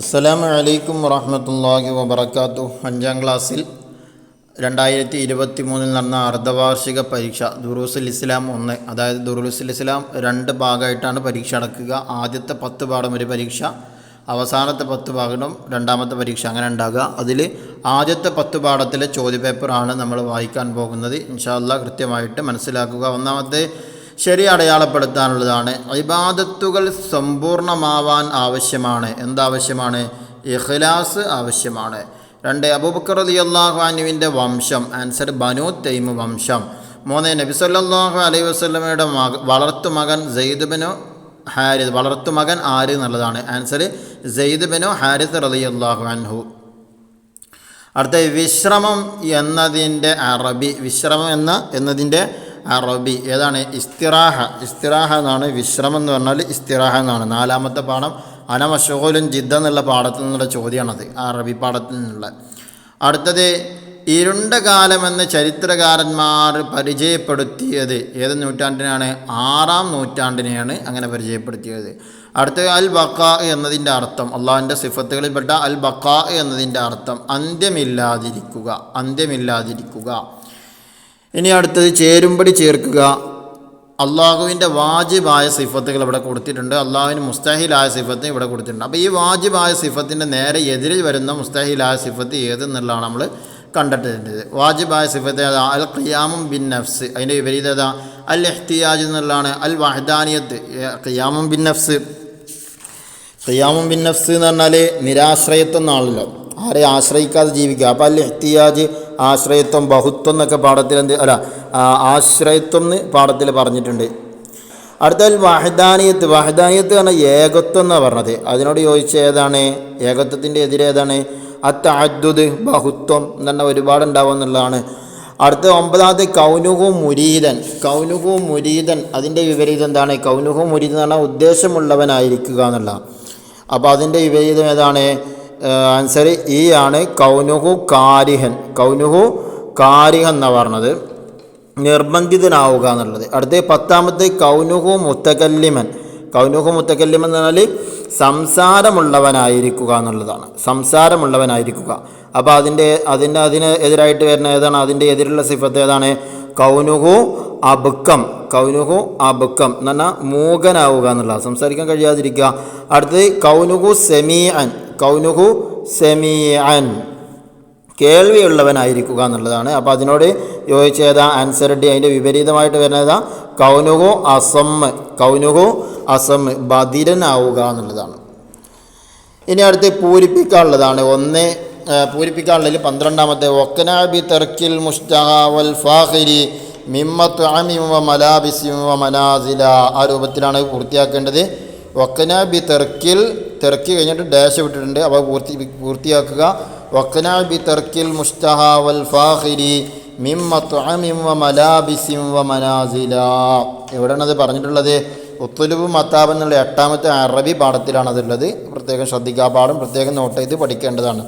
അസ്സലാമു അലൈക്കും വറഹമത്തല്ലാഹി വബർക്കാത്തു അഞ്ചാം ക്ലാസ്സിൽ രണ്ടായിരത്തി ഇരുപത്തി മൂന്നിൽ നടന്ന അർദ്ധവാർഷിക പരീക്ഷ ദുറൂസുൽ ഇസ്ലാം ഒന്ന്. അതായത് ദുറൂസുൽ ഇസ്ലാം രണ്ട് ഭാഗമായിട്ടാണ് പരീക്ഷ നടക്കുക. ആദ്യത്തെ പത്ത് പാഠം ഒരു പരീക്ഷ അവസാനത്തെ പത്ത് പാഠം രണ്ടാമത്തെ പരീക്ഷ അങ്ങനെ ഉണ്ടാകുക. അതിൽ ആദ്യത്തെ പത്ത് പാഠത്തിലെ ചോദ്യപേപ്പറാണ് നമ്മൾ വായിക്കാൻ പോകുന്നത്. ഇൻഷാല്ല കൃത്യമായിട്ട് മനസ്സിലാക്കുക. ഒന്നാമത്തെ ശരി അടയാളപ്പെടുത്താനുള്ളതാണ്. ഇബാദത്തുകൾ സമ്പൂർണമാവാൻ ആവശ്യമാണ്. എന്താവശ്യമാണ്? ഇഖ്ലാസ് ആവശ്യമാണ്. രണ്ട് അബൂബക്കർ അലി അള്ളാഹുവാനുവിന്റെ വംശം ആൻസർ ബനു തൈമ് വംശം. മൂന്ന് നബി സല്ലല്ലാഹു അലൈഹി വസ്ലമയുടെ മക വളർത്തുമകൻ ഹാരിത് ഹാരിസ് വളർത്തുമകൻ ആര് എന്നുള്ളതാണ്. ആൻസർ സെയ്ദ് ഹാരിസ് റലി അള്ളാഹു അൻഹു. അടുത്ത വിശ്രമം എന്നതിന്റെ അറബി വിശ്രമം എന്ന എന്നതിന്റെ അറബി ഏതാണ്? ഇസ്തിറാഹ. ഇസ്തിറാഹ എന്നാണ് വിശ്രമം എന്ന് പറഞ്ഞാൽ ഇസ്തിറാഹ എന്നാണ്. നാലാമത്തെ പാഠം അനമഷോലും ജിദ്ദ എന്നുള്ള പാഠത്തിൽ നിന്നുള്ള ചോദ്യമാണത് അറബി പാഠത്തിൽ നിന്നുള്ള. അടുത്തത് ഇരുണ്ട കാലമെന്ന് ചരിത്രകാരന്മാർ പരിചയപ്പെടുത്തിയത് ഏത് നൂറ്റാണ്ടിനാണ്? ആറാം നൂറ്റാണ്ടിനെയാണ് അങ്ങനെ പരിചയപ്പെടുത്തിയത്. അടുത്തത് അൽ ബക്ക എന്നതിന്റെ അർത്ഥം അള്ളാഹിന്റെ സിഫത്തുകളിൽപ്പെട്ട അൽ ബക്ക എന്നതിന്റെ അർത്ഥം അന്ത്യമില്ലാതിരിക്കുക അന്ത്യമില്ലാതിരിക്കുക. ഇനി അടുത്തത് ചേരുംപടി ചേർക്കുക. അള്ളാഹുവിന്റെ വാജിബായ സിഫത്തുകൾ ഇവിടെ കൊടുത്തിട്ടുണ്ട്. അള്ളാഹുവിന് മുസ്താഹിലായ സിഫത്ത് ഇവിടെ കൊടുത്തിട്ടുണ്ട്. അപ്പോൾ ഈ വാജിബായ സിഫത്തിന്റെ നേരെ എതിരിൽ വരുന്ന മുസ്താഹിലായ സിഫത്ത് ഏതെന്നുള്ളതാണ് നമ്മൾ കണ്ടെത്തേണ്ടത്. വാജിബായ സിഫത്ത് അൽ ഖിയാമും ബിൻ നഫ്സ് അതിന്റെ വിപരീത ഏതാ? അൽ എഹ്തിയാജ് എന്നുള്ളതാണ്. അൽ വഹദാനിയത്ത് ഖിയാമും ബിൻ നഫ്സ് ഖിയാമും ബിൻ നഫ്സ് എന്ന് പറഞ്ഞാൽ നിരാശ്രയത്വം എന്നാണല്ലോ. ആരെ ആശ്രയിക്കാതെ ജീവിക്കുക. അപ്പോൾ അൽ എഹ്തിയാജ് ആശ്രയത്വം ബഹുത്വം എന്നൊക്കെ പാഠത്തിൽ എന്ത് അല്ല ആശ്രയത്വം എന്ന് പാഠത്തിൽ പറഞ്ഞിട്ടുണ്ട്. അടുത്തൽ വഹദാനിയത്ത് വഹദാനിയത്ത് പറഞ്ഞാൽ ഏകത്വം എന്നാണ് പറഞ്ഞത്. അതിനോട് ചോദിച്ച ഏതാണ്? ഏകത്വത്തിന്റെ എതിരേതാണ് അത്തഅദ്ദുദ് ബഹുത്വം എന്ന് ഒരുപാട് ഉണ്ടാവും എന്നുള്ളതാണ്. അടുത്ത ഒമ്പതാമത്തെ കൗനുഹു മുരീതൻ. കൗനുഹു മുരീതൻ അതിന്റെ വിപരീതം എന്താണ്? കൗനുഹു മുരീതൻ എന്ന് പറഞ്ഞാൽ ഉദ്ദേശമുള്ളവനായിരിക്കുക എന്നുള്ള. അപ്പോൾ അതിന്റെ വിപരീതം ഏതാണ്? ആൻസർ ഈ ആണ് കൗനുഹു കാരിഹൻ. കൗനുഹു കാരിഹൻ എന്ന് പറഞ്ഞത്. നിർബന്ധിതനാവുക എന്നുള്ളത്. അടുത്ത പത്താമത്തെ കൗനുഹു മുത്തകല്ലിമൻ. കൗനുഹു മുത്തകല്ലിമൻ എന്ന് പറഞ്ഞാൽ സംസാരമുള്ളവനായിരിക്കുക എന്നുള്ളതാണ്. സംസാരമുള്ളവനായിരിക്കുക. അപ്പോൾ അതിന്റെ അതിന്റെ അതിന് എതിരായിട്ട് വരുന്ന ഏതാണ്? അതിന്റെ എതിരുള്ള സിഫത്ത് ഏതാണ്? കൗനുഹു അബുക്കം. കൗനുഹു അബുക്കം എന്ന് പറഞ്ഞാൽ മൂകനാവുക എന്നുള്ളതാണ്. സംസാരിക്കാൻ കഴിയാതിരിക്കുക. അടുത്തത് കൗനുഹു സെമീഅൻ. കൗനുഹു സെമിയൻ കേൾവിയുള്ളവനായിരിക്കുക എന്നുള്ളതാണ്. അപ്പോൾ അതിനോട് യോജിച്ച ഏതാ? ആൻസർ ഡി അതിന്റെ വിപരീതമായിട്ട് വരുന്നതാ കൗനുഹു അസം. കൗനുഹു അസം. ബധിരനാവുക എന്നുള്ളതാണ്. ഇനി അടുത്ത് പൂരിപ്പിക്കാനുള്ളതാണ്. ഒന്ന് പൂരിപ്പിക്കാനുള്ളതിൽ പന്ത്രണ്ടാമത്തെ ഒക്കനാബി തെർക്കിൽ മുസ്തഹ വൽ ഫാഹിരി മിമ്മത്ത് അമിമ മലാബിസിമ മനാസില. ആ രൂപത്തിലാണ് പൂർത്തിയാക്കേണ്ടത്. ഒക്കനാബി തെർക്കിൽ തെർക്കി കഴിഞ്ഞിട്ട് ഡാഷ് വിട്ടിട്ടുണ്ട്. അപ്പോൾ പൂർത്തി പൂർത്തിയാക്കുക. ഒക്കനാബി തെർക്കിൽ മുസ്തഹ വൽ ഫാഹിരി എവിടെയാണത് പറഞ്ഞിട്ടുള്ളത്? ഒത്തുലുബ് മത്താബ് എന്നുള്ള എട്ടാമത്തെ അറബി പാഠത്തിലാണ് അതുള്ളത് പ്രത്യേകം ശ്രദ്ധിക്കുക പാഠം പ്രത്യേകം നോട്ട് ചെയ്ത് പഠിക്കേണ്ടതാണ്.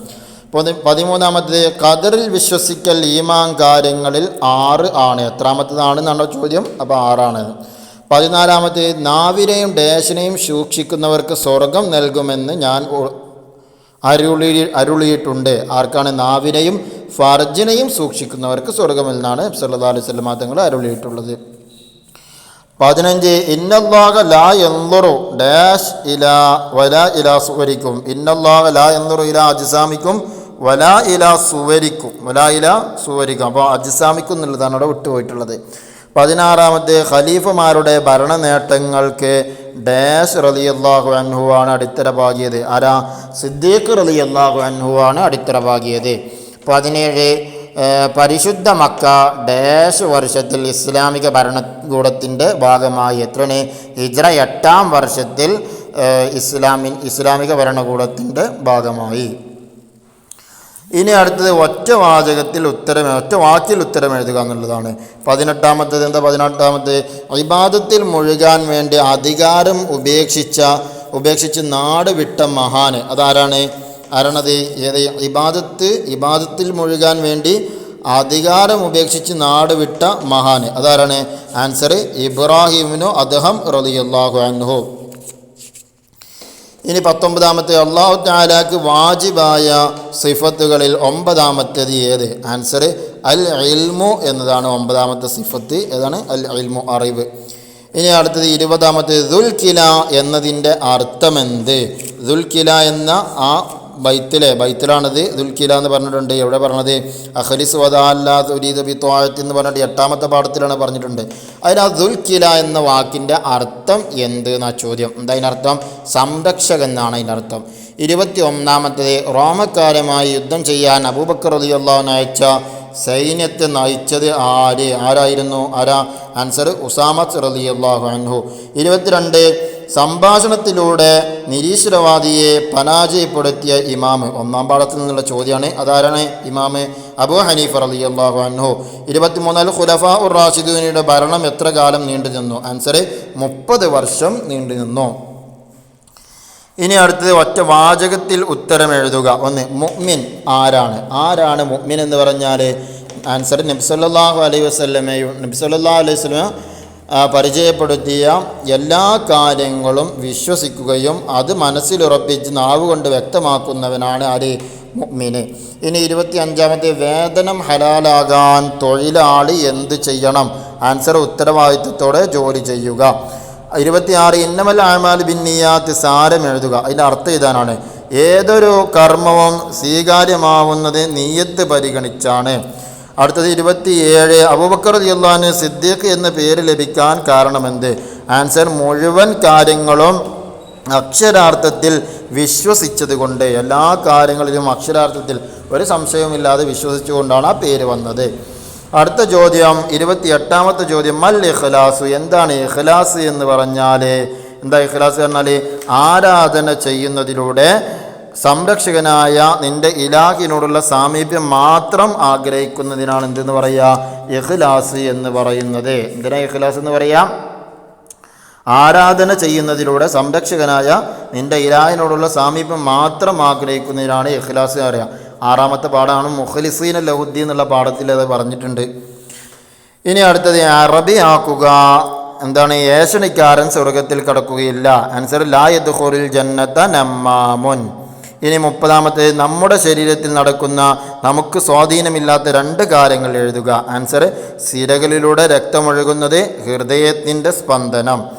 പതി പതിമൂന്നാമത്തത് ഖദറിൽ വിശ്വസിക്കൽ ഈമാൻ കാര്യങ്ങളിൽ ആറ് ആണ്. എത്രാമത്തതാണ് എന്നാണ് ചോദ്യം. അപ്പോൾ ആറാണ്. പതിനാലാമത്തെ നാവിനെയും ഡേശനെയും സൂക്ഷിക്കുന്നവർക്ക് സ്വർഗം നൽകുമെന്ന് ഞാൻ അരുളി അരുളിയിട്ടുണ്ട്. ആർക്കാണ് നാവിനെയും ഫർജിനെയും സൂക്ഷിക്കുന്നവർക്ക് സ്വർഗമെന്നാണ് സല്ലല്ലാഹു അലൈഹി തങ്ങൾ അരുളിയിട്ടുള്ളത്. പതിനഞ്ച് ഇന്നല്ലാഹ ലാ എന്തൊറു ഡാഷ് ഇല വല ഇല സുവരിക്കും. ഇന്നല്ലാഹ ലാ എന്തൊറു ഇല അജിസാമിക്കും വല ഇല സുവരിക്കും. വല ഇല സുവരിക്കും. അപ്പോൾ അജിസാമിക്കും എന്നുള്ളതാണ് അവിടെ വിട്ടുപോയിട്ടുള്ളത്. പതിനാറാമത്തെ ഖലീഫുമാരുടെ ഭരണ നേട്ടങ്ങൾക്ക് ഡാഷ് റലി അള്ളാഹു അൻഹുവാണ് അടിത്തറ പാകിയത് ആരാ? സിദ്ദീഖ് റലി അള്ളാഹു അൻഹുവാണ് അടിത്തറ പാകിയത് പതിനേഴ് പരിശുദ്ധ മക്ക ഡാഷ് വർഷത്തിൽ ഇസ്ലാമിക ഭരണകൂടത്തിന്റെ ഭാഗമായി. എത്രയാണ്? ഹിജ്ര എട്ടാം വർഷത്തിൽ ഇസ്ലാമി ഇസ്ലാമിക ഭരണകൂടത്തിന്റെ ഭാഗമായി. ഇനി അടുത്തത് ഒറ്റ വാചകത്തിൽ ഉത്തരം ഒറ്റ വാക്കിൽ ഉത്തരം എഴുതുക എന്നുള്ളതാണ്. പതിനെട്ടാമത്തേത് എന്താ? പതിനെട്ടാമത്തെ വിവാദത്തിൽ മുഴുകാൻ വേണ്ടി അധികാരം ഉപേക്ഷിച്ച ഉപേക്ഷിച്ച് നാട് വിട്ട മഹാന്. അതാരാണ്? ആരാണത്? ഏത്? ഇബാദത്ത് ഇബാദത്തിൽ മുഴുകാൻ വേണ്ടി അധികാരം ഉപേക്ഷിച്ച് നാട് വിട്ട മഹാന്. അതാരാണ്? ആൻസർ ഇബ്രാഹിമിനു അദ്ദേഹം റളിയല്ലാഹു അൻഹു. ഇനി പത്തൊമ്പതാമത്തെ അള്ളാഹു താലാക്ക് വാജിബായ സിഫത്തുകളിൽ ഒമ്പതാമത്തേത് ഏത്? ആൻസർ അൽ ഇൽമു എന്നതാണ് ഒമ്പതാമത്തെ സിഫത്ത്. ഏതാണ്? അൽ ഇൽമു അറിവ്. ഇനി അടുത്തത് ഇരുപതാമത്തെ ദുൽഖില എന്നതിന്റെ അർത്ഥമെന്ത്? ദുൽഖില എന്ന ആ ബൈത്തിലെ ബൈത്തിലാണത്. ദുൽഖില എന്ന് പറഞ്ഞിട്ടുണ്ട്. എവിടെ പറഞ്ഞത്? അഹലിസ് വദാല്ലാത്ത ബി എന്ന് പറഞ്ഞിട്ട് എട്ടാമത്തെ പാഠത്തിലാണ് പറഞ്ഞിട്ടുണ്ട്. അതിന് ആ ദുൽഖില എന്ന വാക്കിന്റെ അർത്ഥം എന്ത് എന്നാ ചോദ്യം. എന്താ അതിനർത്ഥം? സംരക്ഷകൻ എന്നാണ് അതിനർത്ഥം. ഇരുപത്തി ഒന്നാമത്തത് റോമക്കാരുമായി യുദ്ധം ചെയ്യാൻ അബൂബക്കർ റളിയല്ലാഹു അയച്ച സൈന്യത്തെ നയിച്ചത് ആര്? ആരായിരുന്നു? ആരാ? ആൻസർ ഉസാമത്ത് റളിയല്ലാഹു അൻഹു. ഇരുപത്തിരണ്ട് സംഭാഷണത്തിലൂടെ നിരീശ്വരവാദിയെ പരാജയപ്പെടുത്തിയ ഇമാമ്. ഒന്നാം പാഠത്തിൽ നിന്നുള്ള ചോദ്യമാണ് അതാരാണ് ഇമാമ്? അബു ഹനീഫ് ഹനീഫ റളിയല്ലാഹു അൻഹു. ഇരുപത്തിമൂന്നാൽ ഖുലഫ ഉർ റാഷിദൂനിയുടെ ഭരണം എത്ര കാലം നീണ്ടു നിന്നു? ആൻസർ മുപ്പത് വർഷം നീണ്ടു നിന്നു. ഇനി അടുത്തത് ഒറ്റ വാചകത്തിൽ ഉത്തരം എഴുതുക. ഒന്ന് മുഅ്മിൻ ആരാണ്? ആരാണ് മുഅ്മിൻ എന്ന് പറഞ്ഞാൽ ആൻസർ നബ്സല്ലാഹു അലൈഹി വസ്ലമയും നബ്സല്ലാ അലൈഹി വസ്ലമ പരിചയപ്പെടുത്തിയ എല്ലാ കാര്യങ്ങളും വിശ്വസിക്കുകയും അത് മനസ്സിലുറപ്പിച്ച് നാവ് കൊണ്ട് വ്യക്തമാക്കുന്നവനാണ് ആര്? മുഗ്മിന് ഇനി ഇരുപത്തി അഞ്ചാമത്തെ വേതനം ഹലാലാകാൻ തൊഴിലാളി എന്ത് ചെയ്യണം? ആൻസർ ഉത്തരവാദിത്വത്തോടെ ജോലി ചെയ്യുക. ഇരുപത്തിയാറ് ഇന്നമൽ ആമാൽ ബിന്നിയാത്ത് സാരം എഴുതുക. അതിന്റെ അർത്ഥം ഇതാനാണ് ഏതൊരു കർമ്മവും സ്വീകാര്യമാവുന്നത് നീയത്ത് പരിഗണിച്ചാണ്. അടുത്തത് ഇരുപത്തിയേഴ്. അബൂബക്കർ അള്ളഹാന് സിദ്ദീഖ് എന്ന പേര് ലഭിക്കാൻ കാരണമെന്ത്? ആൻസർ മുഴുവൻ കാര്യങ്ങളും അക്ഷരാർത്ഥത്തിൽ വിശ്വസിച്ചത് കൊണ്ട് എല്ലാ കാര്യങ്ങളിലും അക്ഷരാർത്ഥത്തിൽ ഒരു സംശയവുമില്ലാതെ വിശ്വസിച്ചുകൊണ്ടാണ് ആ പേര് വന്നത്. അടുത്ത ചോദ്യം ഇരുപത്തി എട്ടാമത്തെ ചോദ്യം മൽ ഇഖ്ലാസു? എന്താണ് ഇഖ്ലാസ് എന്ന് പറഞ്ഞാൽ എന്താ ഇഖ്ലാസ് പറഞ്ഞാൽ ആരാധന ചെയ്യുന്നതിലൂടെ സംരക്ഷകനായ നിന്റെ ഇലാഹിനോടുള്ള സാമീപ്യം മാത്രം ആഗ്രഹിക്കുന്നതിനാണ് എന്തെന്ന് പറയുക ഇഖ്ലാസ് എന്ന് പറയുന്നത്. എന്തിനാ ഇഖ്ലാസ് എന്ന് പറയാം? ആരാധന ചെയ്യുന്നതിലൂടെ സംരക്ഷകനായ നിന്റെ ഇലാഹിനോടുള്ള സാമീപ്യം മാത്രം ആഗ്രഹിക്കുന്നതിനാണ് ഇഖ്ലാസ് എന്ന് പറയാം. ആറാമത്തെ പാഠമാണ് മുഖലിസീൻ ലഹുദ്ദീൻ എന്നുള്ള പാഠത്തിൽ അത് പറഞ്ഞിട്ടുണ്ട്. ഇനി അടുത്തത് അറബി ആക്കുക. എന്താണ്? ഏഷണിക്കാരൻ സ്വർഗത്തിൽ കടക്കുകയില്ല. ആൻസർ ലായദ്ഖുറിൽ ജന്നത്ത നമ്മാമുൻ. ഇനി മുപ്പതാമത്തെ നമ്മുടെ ശരീരത്തിൽ നടക്കുന്ന നമുക്ക് സ്വാധീനമില്ലാത്ത രണ്ട് കാര്യങ്ങൾ എഴുതുക. ആൻസർ സിരകളിലൂടെ രക്തമൊഴുകുന്നത് ഹൃദയത്തിന്റെ സ്പന്ദനം.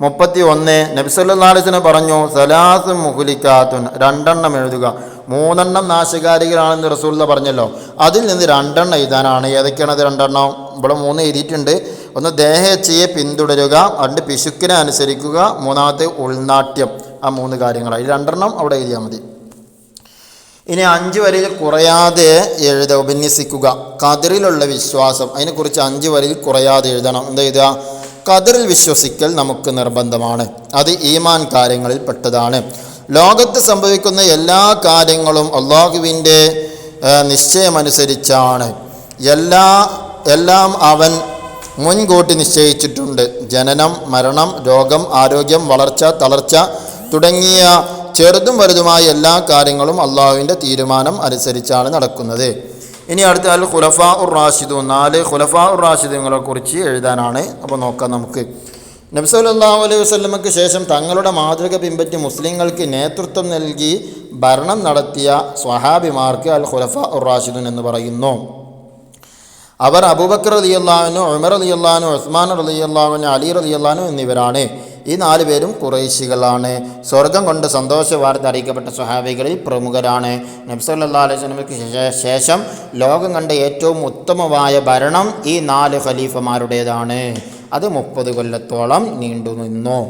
മുപ്പത്തി ഒന്ന് നബിസല്ലാസ്ന് പറഞ്ഞു സലാസ് മുഹുലിക്കാത്തുൻ രണ്ടെണ്ണം എഴുതുക. മൂന്നെണ്ണം നാശകാരികളാണെന്ന് റസൂല്ല പറഞ്ഞല്ലോ. അതിൽ നിന്ന് രണ്ടെണ്ണം എഴുതാനാണ്. ഏതൊക്കെയാണ് അത് രണ്ടെണ്ണം? ഇവിടെ മൂന്ന് എഴുതിയിട്ടുണ്ട്. ഒന്ന് ദേഹേച്ഛയെ പിന്തുടരുക. രണ്ട് പിശുക്കിനെ അനുസരിക്കുക. മൂന്നാമത്തെ ഉൾനാട്യം. ആ മൂന്ന് കാര്യങ്ങളാണ്. ഈ രണ്ടെണ്ണം അവിടെ എഴുതിയാൽ മതി. ഇനി അഞ്ച് വരിയിൽ കുറയാതെ എഴുത ഉപന്യസിക്കുക. കതിറിലുള്ള വിശ്വാസം അതിനെക്കുറിച്ച് അഞ്ച് വരിയിൽ കുറയാതെ എഴുതണം. എന്താ എഴുതുക? കതിറിൽ വിശ്വസിക്കൽ നമുക്ക് നിർബന്ധമാണ്. അത് ഈമാൻ കാര്യങ്ങളിൽ പെട്ടതാണ്. ലോകത്ത് സംഭവിക്കുന്ന എല്ലാ കാര്യങ്ങളും അള്ളാഹുവിന്റെ നിശ്ചയമനുസരിച്ചാണ്. എല്ലാ എല്ലാം അവൻ മുൻകൂട്ടി നിശ്ചയിച്ചിട്ടുണ്ട്. ജനനം മരണം രോഗം ആരോഗ്യം വളർച്ച തളർച്ച തുടങ്ങിയ ചെറുതും വലുതുമായ എല്ലാ കാര്യങ്ങളും അള്ളാഹുവിന്റെ തീരുമാനം അനുസരിച്ചാണ് നടക്കുന്നത്. ഇനി അടുത്ത അൽ ഖുലഫ ഉർ റാഷിദു നാല് ഖുലഫ ഉർ റാഷിദുങ്ങളെ കുറിച്ച് എഴുതാനാണ്. അപ്പോൾ നോക്കാം നമുക്ക്. നബ്സല്ലാഹു അലൈഹി വസ്ലമക്ക് ശേഷം തങ്ങളുടെ മാതൃക പിൻപറ്റി മുസ്ലിങ്ങൾക്ക് നേതൃത്വം നൽകി ഭരണം നടത്തിയ സ്വഹാബിമാർക്ക് അൽ ഖുലഫ ഉർ റാഷിദുൻ എന്ന് പറയുന്നു. അവർ അബൂബക്കർ റലിയല്ലാഹുനു ഉമർ റലിയല്ലാഹുനു ഉസ്മാൻ റലിയല്ലാഹുനു അലി റലിയല്ലാഹുനു എന്നിവരാണ്. ഈ നാല് പേരും കുറേശികളാണ്. സ്വർഗം കൊണ്ട് സന്തോഷ വാർത്ത അറിയിക്കപ്പെട്ട സ്വഹാബികളിൽ പ്രമുഖരാണ്. നബ്സല്ലാ അലൈഹി സ്വലമയ്ക്ക് ശേഷം ലോകം കണ്ട ഏറ്റവും ഉത്തമമായ ഭരണം ഈ നാല് ഖലീഫമാരുടേതാണ്. അത് മുപ്പത് കൊല്ലത്തോളം നീണ്ടു നിന്നു.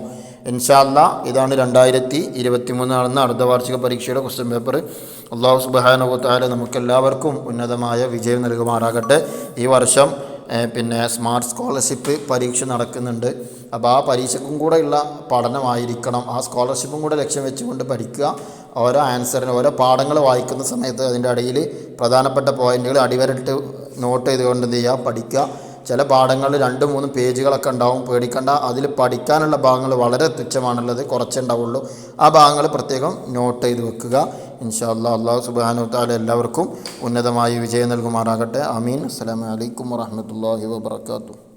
ഇൻഷാല്ല ഇതാണ് രണ്ടായിരത്തി ഇരുപത്തി മൂന്ന് നടന്ന അർദ്ധവാർഷിക പരീക്ഷയുടെ ക്വസ്റ്റ്യൻ പേപ്പർ അള്ളാഹു സുബാനുഭവത്തായ നമുക്കെല്ലാവർക്കും ഉന്നതമായ വിജയം നൽകുമാറാകട്ടെ. ഈ വർഷം പിന്നെ സ്മാർട്ട് സ്കോളർഷിപ്പ് പരീക്ഷ നടക്കുന്നുണ്ട്. അപ്പോൾ ആ പരീക്ഷയ്ക്കും കൂടെയുള്ള പഠനമായിരിക്കണം. ആ സ്കോളർഷിപ്പും കൂടെ ലക്ഷ്യം വെച്ചുകൊണ്ട് പഠിക്കുക. ഓരോ ആൻസറിന് ഓരോ പാഠങ്ങൾ വായിക്കുന്ന സമയത്ത് അതിന്റെ ഇടയിൽ പ്രധാനപ്പെട്ട പോയിന്റുകൾ അടിവരട്ട് നോട്ട് ചെയ്തുകൊണ്ട് എന്ത് ചെയ്യുക? പഠിക്കുക. ചില പാഠങ്ങൾ രണ്ട് മൂന്ന് പേജുകളൊക്കെ ഉണ്ടാവും. പേടിക്കണ്ട. അതിൽ പഠിക്കാനുള്ള ഭാഗങ്ങൾ വളരെ തുച്ഛമാണുള്ളത്. കുറച്ചേ ഉണ്ടാവുള്ളൂ. ആ ഭാഗങ്ങൾ പ്രത്യേകം നോട്ട് ചെയ്ത് വെക്കുക. ഇൻഷാ അല്ലാ അള്ളാഹു സുബാനു താല എല്ലാവർക്കും ഉന്നതമായ വിജയം നൽകുമാറാകട്ടെ. അമീൻ അസ്സലാമു അലൈക്കും വറഹ്മത്തുള്ളാഹി വബറകാതുഹു.